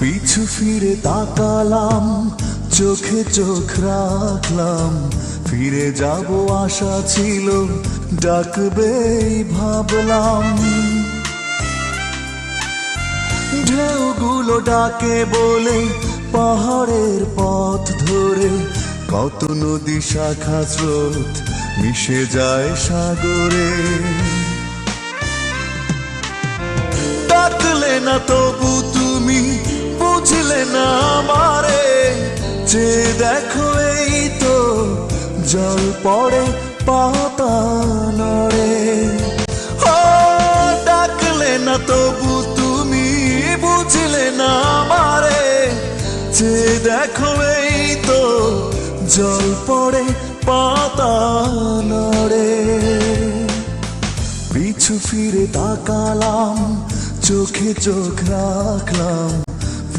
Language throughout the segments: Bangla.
ফিরে তাকালাম, চোখে চোখ রাখলাম। ফিরে যাব আশা ছিল ডাকবেই ভাবলাম। ঢেউগুলো ডাকে বলে পাহাড়ের পথ ধরে, কত নদী, শাখা, স্রোত মিশে যায় সাগরে। ডাকলে না তবু তুমি না মারে যে দেখো এই তো জল পড়ে, পাতা নড়ে। ও, ডাকলে না তবু তুমি বুঝলে না মারে যে দেখো এই তো জল পড়ে, পাতা নড়ে। পিছু ফিরে তাকালাম, চোখে চোখ রাখলাম।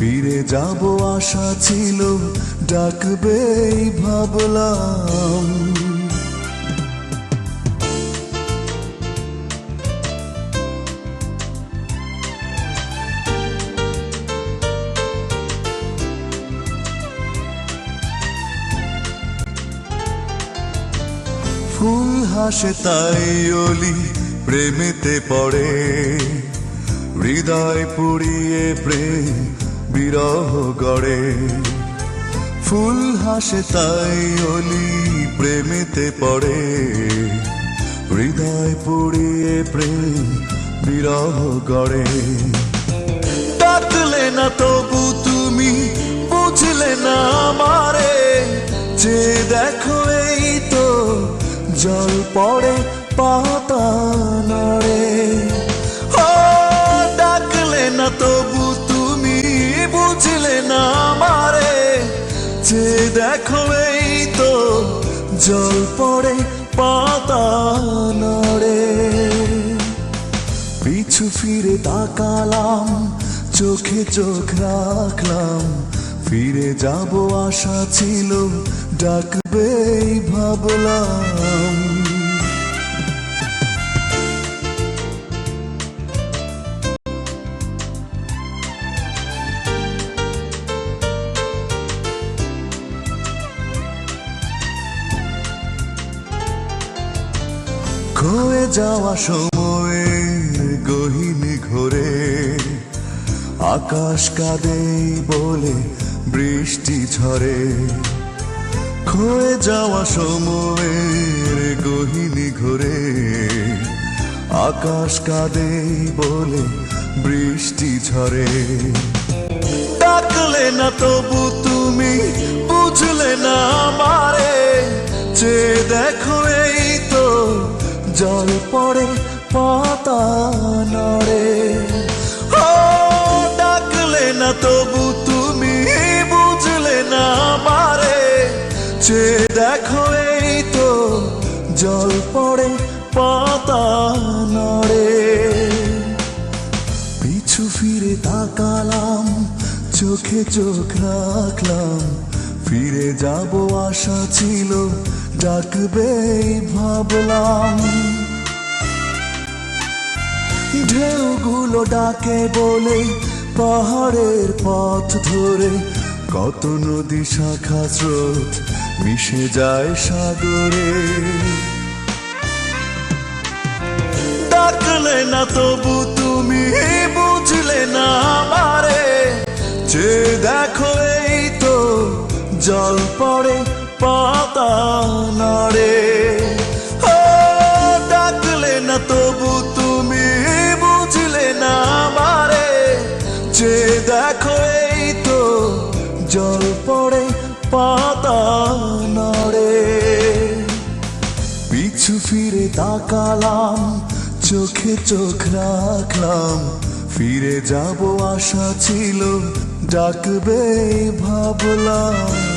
ফিরে যাব, আশা ছিল ডাকবেই ভাবলাম। ফুল হাসে তাই অলি প্রেমেতে পড়ে, হৃদয় পুড়িয়ে প্রেম বিরহ গড়ে। ফুল হাসে তাই অলি প্রেমেতে পড়ে। হৃদয় পুড়িয়ে প্রেম বিরহ গড়ে। ডাকলে না তবু তুমি, বুঝলে না আমারে। যে দেখো এই তো, জল পড়ে পাতা দেখো এই তো জল পড়ে পাতা নড়ে পিছু ফিরে তাকালাম, চোখে চোখ রাখলাম। ফিরে যাব, আশা ছিল, ডাকবেই ভাবলাম। খয়ে যাওয়া সময়ের গহিনী ঘোরে, আকাশ কাঁদে বলে বৃষ্টি ঝরে। খয়ে যাওয়া সময়ের গহিনী ঘোরে, আকাশ কাঁদে বলে বৃষ্টি ঝরে। ডাকলে না তবু তুমি, বুঝলে না আমারে, যে দেখো জল পড়ে পাতা নড়ে ও, ডাকলে না তবু তুমি, বুঝলে না আমারে। যে দেখো এই তো জল পড়ে পাতা নড়ে পিছু ফিরে তাকালাম, চোখে চোখ রাখলাম। ফিরে যাব, আশা ছিল ডাকবেই ভাবলাম। ঢেউগুলো ডাকে বলে, পাহাড়ের পথ ধরে, কত নদী, শাখা, স্রোত মিশে যায় সাগরে। ডাকলে না তবু তুমি, বুঝলে না আমারে। যে দেখো জল পড়ে পাতা নড়ে। ডাকলে না তবু তুমি বুঝলে না আমারে। যে দেখো এই তো জল পড়ে পাতা নড়ে। পিছু ফিরে তাকালাম, চোখে চোখ রাখলাম। ফিরে যাব, আশা ছিল, ডাকবে, ভাবলাম।